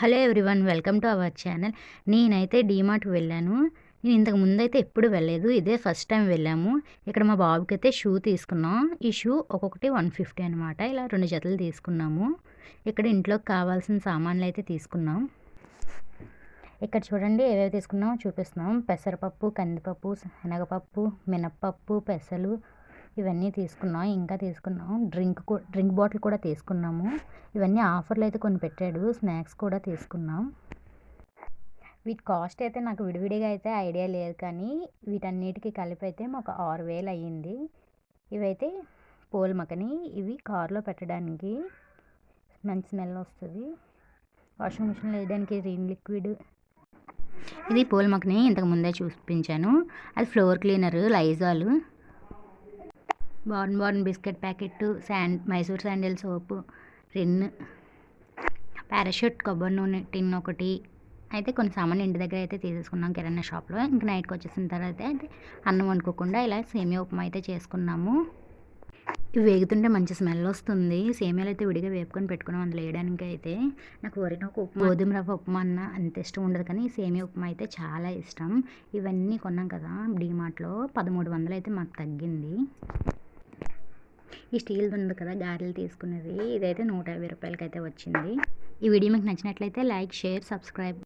Hello everyone welcome to our channel. నేనైతే డీమార్ట్కి వెళ్ళాను. నేను ఇంతకు ముందైతే ఎప్పుడు వెళ్ళలేదు. ఇదే ఫస్ట్ టైం వెళ్ళాము. ఇక్కడ మా బాబుకి అయితే షూ తీసుకున్నాం. ఈ షూ ఒక్కొక్కటి వన్ ఫిఫ్టీ అనమాట ఇలా రెండు జతలు తీసుకున్నాము. ఇక్కడ ఇంట్లోకి కావాల్సిన సామాన్లు అయితే తీసుకున్నాం. ఇక్కడ చూడండి ఏవేవి తీసుకున్నామో చూపిస్తున్నాం. పెసరపప్పు కందిపప్పు శనగపప్పు మినప్పప్పు పెసలు ఇవన్నీ తీసుకున్నాం ఇంకా తీసుకున్నాం. డ్రింక్ డ్రింక్ బాటిల్ కూడా తీసుకున్నాము. ఇవన్నీ ఆఫర్లు అయితే కొన్ని పెట్టాడు. స్నాక్స్ కూడా తీసుకున్నాం. వీటి కాస్ట్ అయితే నాకు విడివిడిగా అయితే ఐడియా లేదు కానీ వీటన్నిటికీ కలిపి అయితే మాకు ఆరు వేలు అయ్యింది. ఇవైతే పోల్ మకని ఇవి కార్లో పెట్టడానికి మంచి స్మెల్ వస్తుంది. వాషింగ్ మిషన్లో వేయడానికి రీన్ లిక్విడ్. ఇది పోల్ మకని ఇంతకు ముందే చూపించాను. అది ఫ్లోర్ క్లీనర్ లైజాలు. బార్న్ బార్న్ biscuit packet sand Mysore sandal soap Rin Parachute కొబ్బరి నూనె టిన్ ఒకటి. అయితే కొన్ని సామాన్లు ఇంటి దగ్గర అయితే తీసేసుకున్నాం కిరాణా షాప్లో. ఇంక నైట్కి వచ్చేసిన తర్వాత అయితే అన్నం వండుకోకుండా ఇలా సేమియా ఉప్మా అయితే చేసుకున్నాము. ఇవి వేగుతుంటే మంచి స్మెల్ వస్తుంది. సేమియాలు అయితే విడిగా వేపుకొని పెట్టుకున్నాం అందులో వేయడానికి అయితే నాకు వరినొక ఉప్మా గోధుమ రవ్వ ఉప్మా అన్న అంత ఇష్టం ఉండదు కానీ సేమియా ఉప్మా అయితే చాలా ఇష్టం. ఇవన్నీ కొన్నాం కదా డీమార్ట్లో పదమూడు వందలు అయితే మాకు తగ్గింది. ఈ స్టీల్ ఉంది కదా గారెలు తీసుకున్నది ఇదైతే నూట యాభై రూపాయలకి అయితే వచ్చింది. ఈ వీడియో మీకు నచ్చినట్లయితే లైక్ షేర్ సబ్స్క్రైబ్